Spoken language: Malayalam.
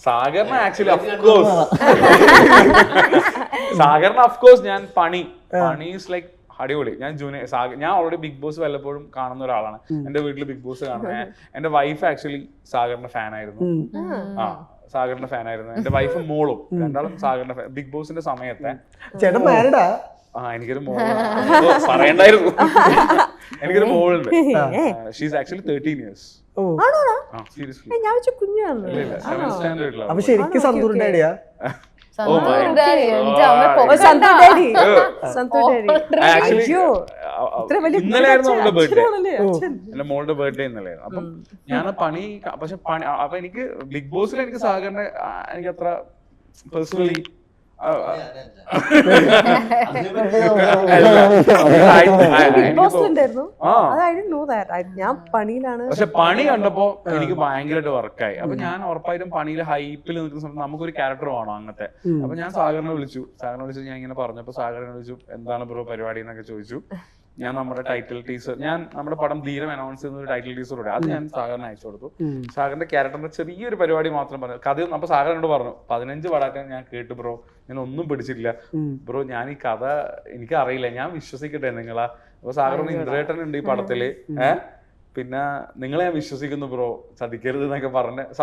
സാഗറിന് ആക്ച്വലി അഫ്കോഴ്സ് സാഗറിന് അഫ്കോഴ്സ് ഞാൻ പണി. പണി ഈസ് ലൈക്ക് അടിപൊളി. ഞാൻ ജൂനിയർ സാഗർ ഞാൻ ഓൾറെഡി ബിഗ് ബോസ് വല്ലപ്പോഴും കാണുന്ന ഒരാളാണ്. എന്റെ വീട്ടിൽ ബിഗ് ബോസ് കാണുന്നത് എന്റെ വൈഫ് ആക്ച്വലി സാഗറിന്റെ ഫാൻ ആയിരുന്നു. ആ. സാഗറിന്റെ ഫാൻ ആയിരുന്നു. എന്റെ വൈഫും മോളും. രണ്ടാളും സാഗറിന്റെ ഫാൻ ബിഗ് ബോസിന്റെ സമയത്തെ. ചേട്ടൻ ആ? എനിക്കൊരു മോൾ പറയണ്ടായിരുന്നു. എനിക്കൊരു മോളുണ്ട്. She's actually thirteen years oh. ആ സീരിയസ്ലി ഞാൻ വെച്ച കുഞ്ഞാണ് ഇല്ല ഇല്ല സെവൻ സ്റ്റാൻഡേർഡിലാണ് അപ്പൊ ശരിക്കും സന്തൂർ ഡാഡിയാ എന്റെ മോളുടെ ബർത്ത്ഡേ ഇന്നലെ. അപ്പം ഞാൻ ആ പണി പക്ഷെ പണി അപ്പൊ എനിക്ക് ബിഗ് ബോസിൽ എനിക്ക് സഹകരണ എനിക്ക് അത്ര പേഴ്സണലി ഞാൻ പണിയിലാണ് പക്ഷെ പണി കണ്ടപ്പോ എനിക്ക് ഭയങ്കരമായിട്ട് വർക്കായി. അപ്പൊ ഞാൻ ഉറപ്പായിട്ടും പണിയിൽ ഹൈപ്പിൽ നിൽക്കുന്ന സമയത്ത് നമുക്കൊരു ക്യാരക്ടർ വേണം അങ്ങനത്തെ. അപ്പൊ ഞാൻ സാഗറിനെ വിളിച്ചു. സാഗറിനെ വിളിച്ചു ഞാൻ ഇങ്ങനെ പറഞ്ഞപ്പോ സാഗറിനെ വിളിച്ചു. എന്താണ് ബ്രോ പരിപാടി എന്നൊക്കെ ചോദിച്ചു. ഞാൻ നമ്മുടെ ടൈറ്റിൽ ടീസർ ഞാൻ നമ്മുടെ പടം ധീരം അനൗൺസ് ചെയ്യുന്ന ഒരു ടൈറ്റിൽ ടീസർ അത് ഞാൻ സാഗറിന് അയച്ചു കൊടുത്തു. സാഗറിന്റെ ക്യാരക്ടറിന്റെ ചെറിയൊരു പരിപാടി മാത്രം പറഞ്ഞു. കഥ അപ്പൊ സാഗറിനോട് പറഞ്ഞു പതിനഞ്ച് പടാക്കാൻ ഞാൻ കേട്ടു ബ്രോ ഞാൻ ഒന്നും പിടിച്ചില്ല ബ്രോ ഞാൻ ഈ കഥ എനിക്ക് അറിയില്ല. ഞാൻ വിശ്വസിക്കട്ടെ നിങ്ങളാ. അപ്പൊ സാഗർ ഇന്ദ്രേട്ടൻ ഉണ്ട് ഈ പടത്തിൽ. ഏഹ് പിന്നെ നിങ്ങളെ ഞാൻ വിശ്വസിക്കുന്നു ബ്രോ ചതിക്കരുത് എന്നൊക്കെ പറഞ്ഞ്.